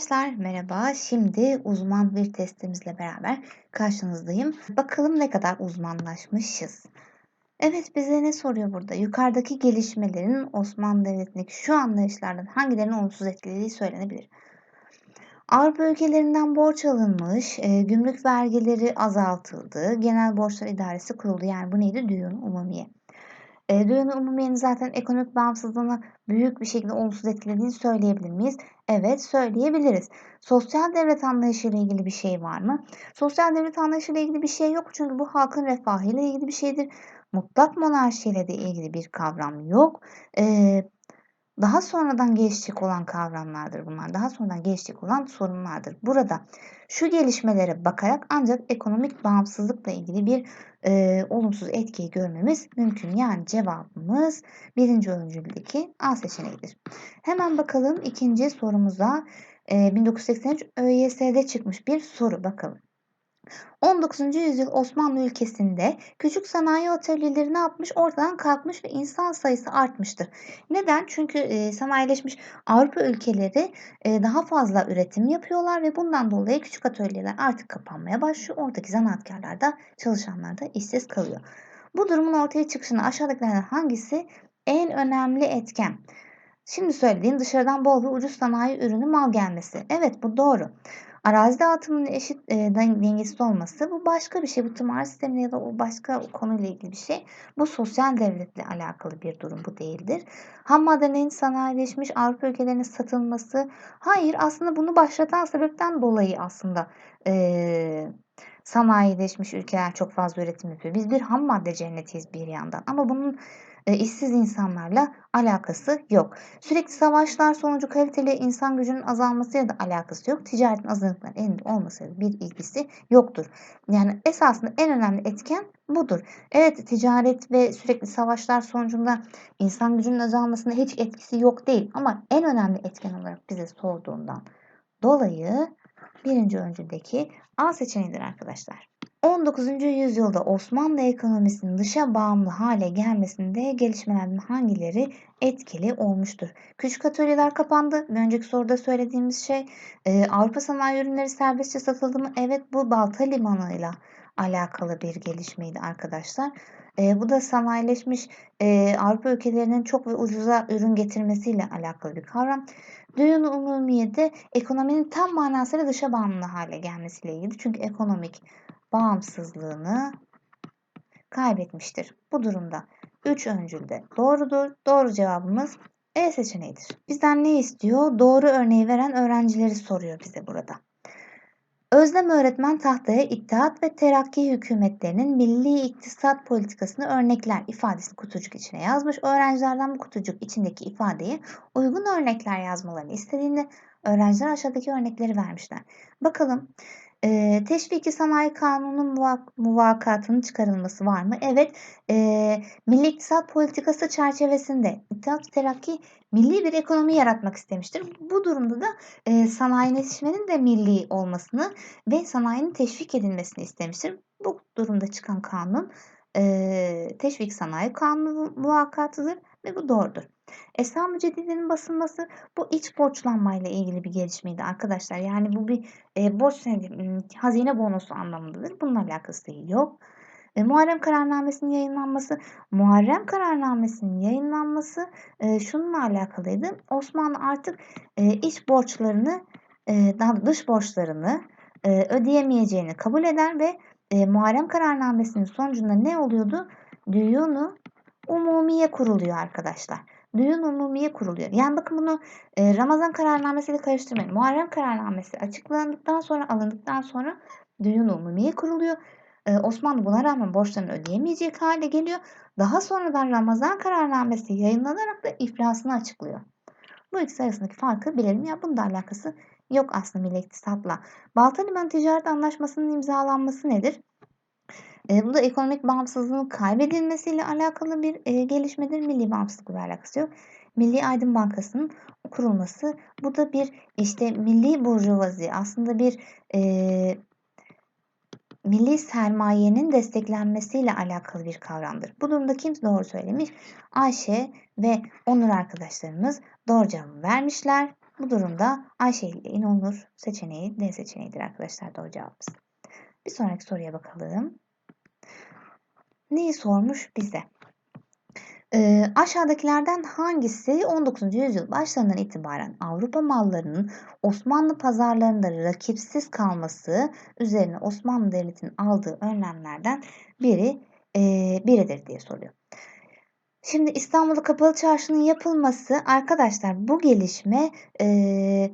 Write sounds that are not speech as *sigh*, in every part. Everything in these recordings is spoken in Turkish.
Arkadaşlar merhaba. Şimdi uzman bir testimizle beraber karşınızdayım. Bakalım ne kadar uzmanlaşmışız. Evet bize ne soruyor burada? Yukarıdaki gelişmelerin Osmanlı Devleti'ndeki şu anlayışlardan hangilerinin olumsuz etkilediği söylenebilir. Avrupa ülkelerinden borç alınmış, e, gümrük vergileri azaltıldı, genel borçlar idaresi kuruldu. Yani bu neydi? Düğün umumiye. E, düğün umumiyenin zaten ekonomik bağımsızlığını büyük bir şekilde olumsuz etkilediğini söyleyebilir miyiz? Evet söyleyebiliriz. Sosyal devlet anlayışı ile ilgili bir şey var mı? Sosyal devlet anlayışı ile ilgili bir şey yok çünkü bu halkın refahı ile ilgili bir şeydir. Mutlak monarşi ile de ilgili bir kavram yok. Ee, daha sonradan gelişecek olan kavramlardır bunlar. Daha sonradan gelişecek olan sorunlardır. Burada şu gelişmelere bakarak ancak ekonomik bağımsızlıkla ilgili bir e, olumsuz etkiyi görmemiz mümkün. Yani cevabımız birinci öncüldeki A seçeneğidir. Hemen bakalım ikinci sorumuza. E, 1983 ÖYS'de çıkmış bir soru bakalım. 19. yüzyıl Osmanlı ülkesinde küçük sanayi atölyeleri ne yapmış? Ortadan kalkmış ve insan sayısı artmıştır. Neden? Çünkü e, sanayileşmiş Avrupa ülkeleri e, daha fazla üretim yapıyorlar ve bundan dolayı küçük atölyeler artık kapanmaya başlıyor. Oradaki zanaatkarlar da çalışanlar da işsiz kalıyor. Bu durumun ortaya çıkışına aşağıdakilerden hangisi en önemli etken? Şimdi söylediğim dışarıdan bol ve ucuz sanayi ürünü mal gelmesi. Evet bu doğru. Arazi dağıtımının eşit e, dengesiz olması bu başka bir şey. Bu tımar sistemi ya da o başka konuyla ilgili bir şey. Bu sosyal devletle alakalı bir durum bu değildir. Ham maddelerin sanayileşmiş Avrupa ülkelerine satılması. Hayır aslında bunu başlatan sebepten dolayı aslında e, sanayileşmiş ülkeler çok fazla üretim yapıyor. Biz bir ham madde cennetiyiz bir yandan. Ama bunun e, işsiz insanlarla alakası yok. Sürekli savaşlar sonucu kaliteli insan gücünün azalmasıyla da alakası yok. Ticaretin azınlıkların elinde olmasıyla bir ilgisi yoktur. Yani esasında en önemli etken budur. Evet ticaret ve sürekli savaşlar sonucunda insan gücünün azalmasında hiç etkisi yok değil. Ama en önemli etken olarak bize sorduğundan dolayı birinci öncüldeki A seçeneğidir arkadaşlar. 19. yüzyılda Osmanlı ekonomisinin dışa bağımlı hale gelmesinde gelişmelerden hangileri etkili olmuştur? Küçük atölyeler kapandı. Bir önceki soruda söylediğimiz şey e, Avrupa sanayi ürünleri serbestçe satıldı mı? Evet bu Balta Limanı ile alakalı bir gelişmeydi arkadaşlar. E, bu da sanayileşmiş e, Avrupa ülkelerinin çok ve ucuza ürün getirmesiyle alakalı bir kavram. Düğün umumiyede ekonominin tam manasıyla dışa bağımlı hale gelmesiyle ilgili. Çünkü ekonomik bağımsızlığını kaybetmiştir. Bu durumda 3 öncülde doğrudur. Doğru cevabımız E seçeneğidir. Bizden ne istiyor? Doğru örneği veren öğrencileri soruyor bize burada. Özlem öğretmen tahtaya İttihat ve Terakki hükümetlerinin milli iktisat politikasını örnekler ifadesini kutucuk içine yazmış. Öğrencilerden bu kutucuk içindeki ifadeyi uygun örnekler yazmalarını istediğinde öğrenciler aşağıdaki örnekleri vermişler. Bakalım e, teşviki sanayi kanunun muvak, muvakatının çıkarılması var mı? Evet. E, milli iktisat politikası çerçevesinde İttihat Terakki milli bir ekonomi yaratmak istemiştir. Bu durumda da e, sanayileşmenin de milli olmasını ve sanayinin teşvik edilmesini istemiştir. Bu durumda çıkan kanun e, teşvik sanayi kanunu muvakatıdır ve bu doğrudur. Esra Müceddide'nin basılması bu iç borçlanmayla ilgili bir gelişmeydi arkadaşlar. Yani bu bir e, borç senedi, hazine bonosu anlamındadır. Bununla alakası yok. E, Muharrem kararnamesinin yayınlanması, Muharrem kararnamesinin yayınlanması e, şununla alakalıydı. Osmanlı artık e, iç borçlarını, e, dış borçlarını e, ödeyemeyeceğini kabul eder ve e, Muharrem kararnamesinin sonucunda ne oluyordu? Düyunu umumiye kuruluyor arkadaşlar. Düğün umumiye kuruluyor. Yani bakın bunu e, Ramazan kararnamesiyle karıştırmayın. Muharrem kararnamesi açıklandıktan sonra alındıktan sonra düğün umumiye kuruluyor. E, Osmanlı buna rağmen borçlarını ödeyemeyecek hale geliyor. Daha sonradan Ramazan kararnamesi yayınlanarak da iflasını açıklıyor. Bu ikisi arasındaki farkı bilelim. Ya bunun da alakası yok aslında milli iktisatla. Balta Limanı Ticaret Anlaşması'nın imzalanması nedir? E, bu da ekonomik bağımsızlığın kaybedilmesiyle alakalı bir e, gelişmedir. Milli bağımsızlıkla alakası yok. Milli Aydın Bankası'nın kurulması. Bu da bir işte milli burjuvazi aslında bir e, milli sermayenin desteklenmesiyle alakalı bir kavramdır. Bu durumda kim doğru söylemiş? Ayşe ve Onur arkadaşlarımız doğru cevabı vermişler. Bu durumda Ayşe ile İnanılır seçeneği D seçeneğidir arkadaşlar doğru cevabımız. Bir sonraki soruya bakalım. Neyi sormuş bize? Ee, aşağıdakilerden hangisi 19. yüzyıl başlarından itibaren Avrupa mallarının Osmanlı pazarlarında rakipsiz kalması üzerine Osmanlı Devleti'nin aldığı önlemlerden biri e, biridir diye soruyor. Şimdi İstanbul'da kapalı çarşının yapılması arkadaşlar bu gelişme e,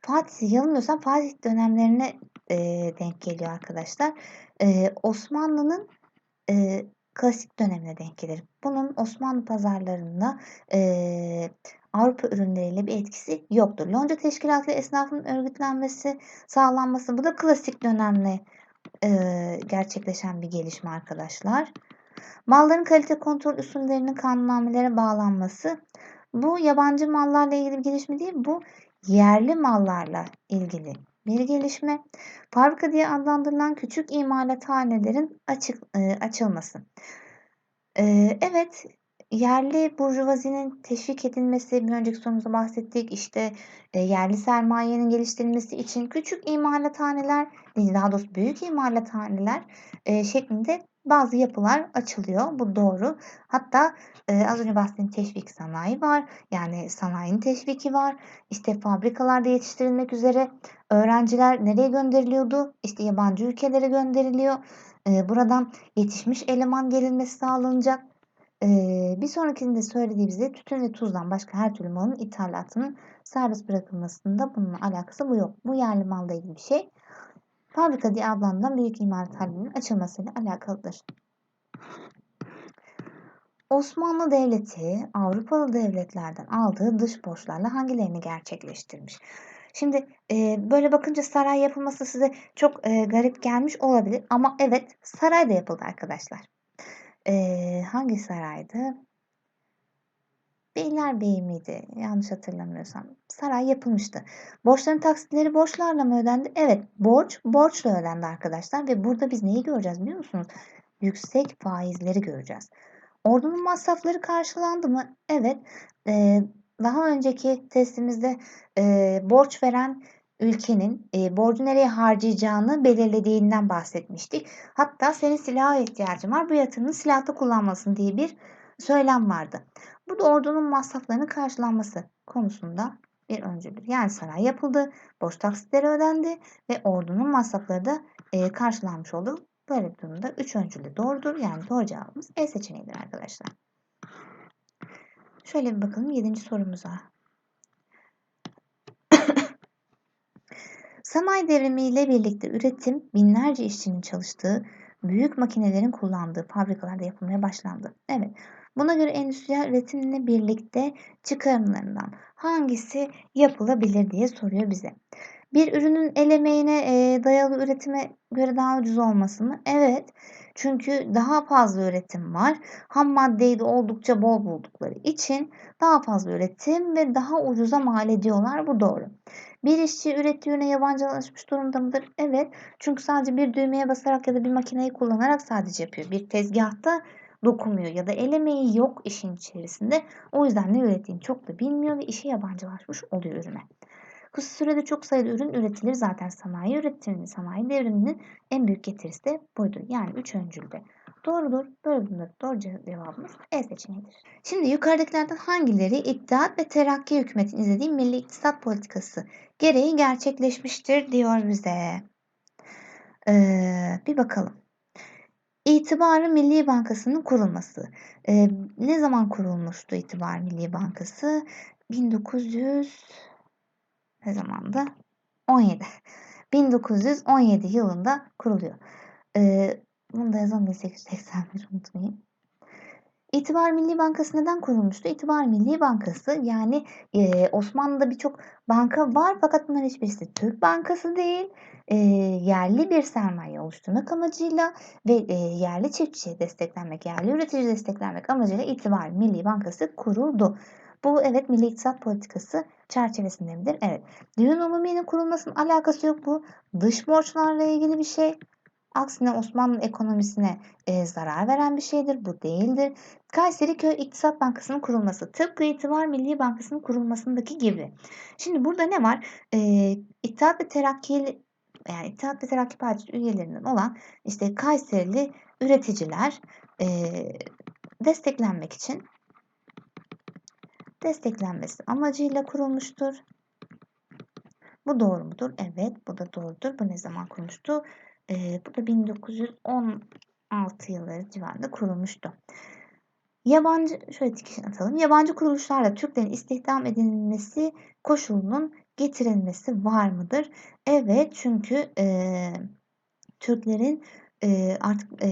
Fatih yanılmıyorsam Fatih dönemlerine e, denk geliyor arkadaşlar. E, Osmanlı'nın e, klasik dönemine denk gelir. Bunun Osmanlı pazarlarında e, Avrupa ürünleriyle bir etkisi yoktur. Lonca teşkilatı esnafın örgütlenmesi, sağlanması bu da klasik dönemle e, gerçekleşen bir gelişme arkadaşlar. Malların kalite kontrol usullerinin kanunnamelere bağlanması bu yabancı mallarla ilgili bir gelişme değil, bu yerli mallarla ilgili bir gelişme. Fabrika diye adlandırılan küçük imalathanelerin açık, e, açılması. E, evet, yerli burjuvazinin teşvik edilmesi, bir önceki sorumuzda bahsettik. İşte e, yerli sermayenin geliştirilmesi için küçük imalathaneler, daha doğrusu büyük imalathaneler e, şeklinde bazı yapılar açılıyor. Bu doğru. Hatta e, az önce bahsettiğim teşvik sanayi var. Yani sanayinin teşviki var. İşte fabrikalarda yetiştirilmek üzere öğrenciler nereye gönderiliyordu? İşte yabancı ülkelere gönderiliyor. E, buradan yetişmiş eleman gelinmesi sağlanacak. E, bir sonrakinde söylediği bize tütün ve tuzdan başka her türlü malın ithalatının serbest bırakılmasında bununla alakası bu yok. Bu yerli malla ilgili bir şey fabrika diye adlandırılan büyük imalathanenin açılmasıyla alakalıdır. Osmanlı Devleti Avrupalı devletlerden aldığı dış borçlarla hangilerini gerçekleştirmiş? Şimdi e, böyle bakınca saray yapılması size çok e, garip gelmiş olabilir ama evet saray da yapıldı arkadaşlar. E, hangi saraydı? Beylerbeyi miydi? Yanlış hatırlamıyorsam. Saray yapılmıştı. Borçların taksitleri borçlarla mı ödendi? Evet. Borç borçla ödendi arkadaşlar. Ve burada biz neyi göreceğiz biliyor musunuz? Yüksek faizleri göreceğiz. Ordunun masrafları karşılandı mı? Evet. Ee, daha önceki testimizde e, borç veren ülkenin e, borcu nereye harcayacağını belirlediğinden bahsetmiştik. Hatta senin silaha ihtiyacın var. Bu yatırımı silahta kullanmasın diye bir söylem vardı. Bu da ordunun masraflarının karşılanması konusunda bir öncüdür. Yani saray yapıldı, borç taksitleri ödendi ve ordunun masrafları da e, karşılanmış oldu. Böyle bir durumda 3 öncülü doğrudur. Yani doğru cevabımız E seçeneğidir arkadaşlar. Şöyle bir bakalım 7. sorumuza. *coughs* Sanayi devrimiyle birlikte üretim binlerce işçinin çalıştığı büyük makinelerin kullandığı fabrikalarda yapılmaya başlandı. Evet, Buna göre endüstriyel üretimle birlikte çıkarımlarından hangisi yapılabilir diye soruyor bize. Bir ürünün el emeğine e, dayalı üretime göre daha ucuz olması mı? Evet. Çünkü daha fazla üretim var. Ham maddeyi de oldukça bol buldukları için daha fazla üretim ve daha ucuza mal ediyorlar. Bu doğru. Bir işçi ürettiği ürüne yabancılaşmış durumda mıdır? Evet. Çünkü sadece bir düğmeye basarak ya da bir makineyi kullanarak sadece yapıyor. Bir tezgahta dokunmuyor ya da el emeği yok işin içerisinde. O yüzden ne ürettiğini çok da bilmiyor ve işe yabancılaşmış oluyor ürüne. Kısa sürede çok sayıda ürün üretilir. Zaten sanayi üretiminin, sanayi devriminin en büyük getirisi de buydu. Yani üç öncülde. Doğrudur. Bunlar doğru cevabımız E seçeneğidir. Şimdi yukarıdakilerden hangileri İttihat ve Terakki hükümetin izlediği milli iktisat politikası gereği gerçekleşmiştir diyor bize. Ee, bir bakalım. İtibarı Milli Bankası'nın kurulması. Eee, ne zaman kurulmuştu İtibar Milli Bankası? 1900 ne zamanda? 17. 1917 yılında kuruluyor. Eee, bunu da yazalım 1881 *laughs* unutmayayım. İtibar Milli Bankası neden kurulmuştu? İtibar Milli Bankası yani e, Osmanlı'da birçok banka var fakat bunların hiçbirisi Türk Bankası değil. E, yerli bir sermaye oluşturmak amacıyla ve e, yerli çiftçiye desteklenmek, yerli üretici desteklenmek amacıyla İtibar Milli Bankası kuruldu. Bu evet Milli İktisat Politikası çerçevesinde midir? Evet. Düğün umumiyenin kurulmasının alakası yok bu. Dış borçlarla ilgili bir şey. Aksine Osmanlı ekonomisine e, zarar veren bir şeydir. Bu değildir. Kayseri Köy İktisat Bankası'nın kurulması tıpkı İtibar Milli Bankası'nın kurulmasındaki gibi. Şimdi burada ne var? E, İttihat ve Terakki yani İttihat ve Terakki Partisi üyelerinden olan işte Kayserili üreticiler e, desteklenmek için desteklenmesi amacıyla kurulmuştur. Bu doğru mudur? Evet, bu da doğrudur. Bu ne zaman kurulmuştu? Ee, bu da 1916 yılları civarında kurulmuştu. Yabancı, şöyle dikişini atalım. Yabancı kuruluşlarla Türklerin istihdam edilmesi koşulunun getirilmesi var mıdır? Evet, çünkü e, Türklerin e, artık e,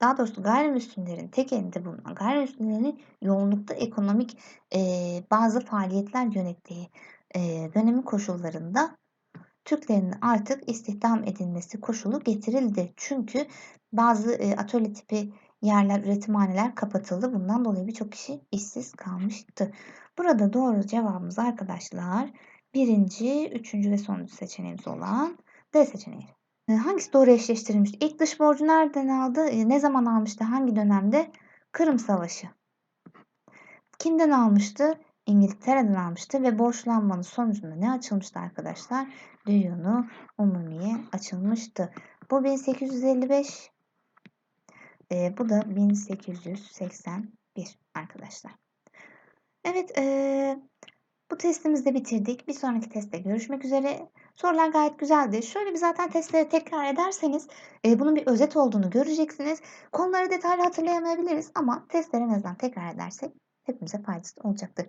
daha doğrusu gayrimüslimlerin tek elinde bulunan gayrimüslimlerin yoğunlukta ekonomik e, bazı faaliyetler yönettiği e, dönemin koşullarında Türklerin artık istihdam edilmesi koşulu getirildi. Çünkü bazı e, atölye tipi yerler, üretimhaneler kapatıldı. Bundan dolayı birçok kişi işsiz kalmıştı. Burada doğru cevabımız arkadaşlar birinci, üçüncü ve sonuncu seçeneğimiz olan D seçeneği. E, hangisi doğru eşleştirilmiş? İlk dış borcu nereden aldı? E, ne zaman almıştı? Hangi dönemde? Kırım Savaşı. Kimden almıştı? İngiltere'den almıştı ve borçlanmanın sonucunda ne açılmıştı arkadaşlar? Düğünü umumiye açılmıştı. Bu 1855. E, bu da 1881 arkadaşlar. Evet e, bu testimizi de bitirdik. Bir sonraki testte görüşmek üzere. Sorular gayet güzeldi. Şöyle bir zaten testleri tekrar ederseniz e, bunun bir özet olduğunu göreceksiniz. Konuları detaylı hatırlayamayabiliriz ama testleri en azından tekrar edersek hepimize faydası olacaktır.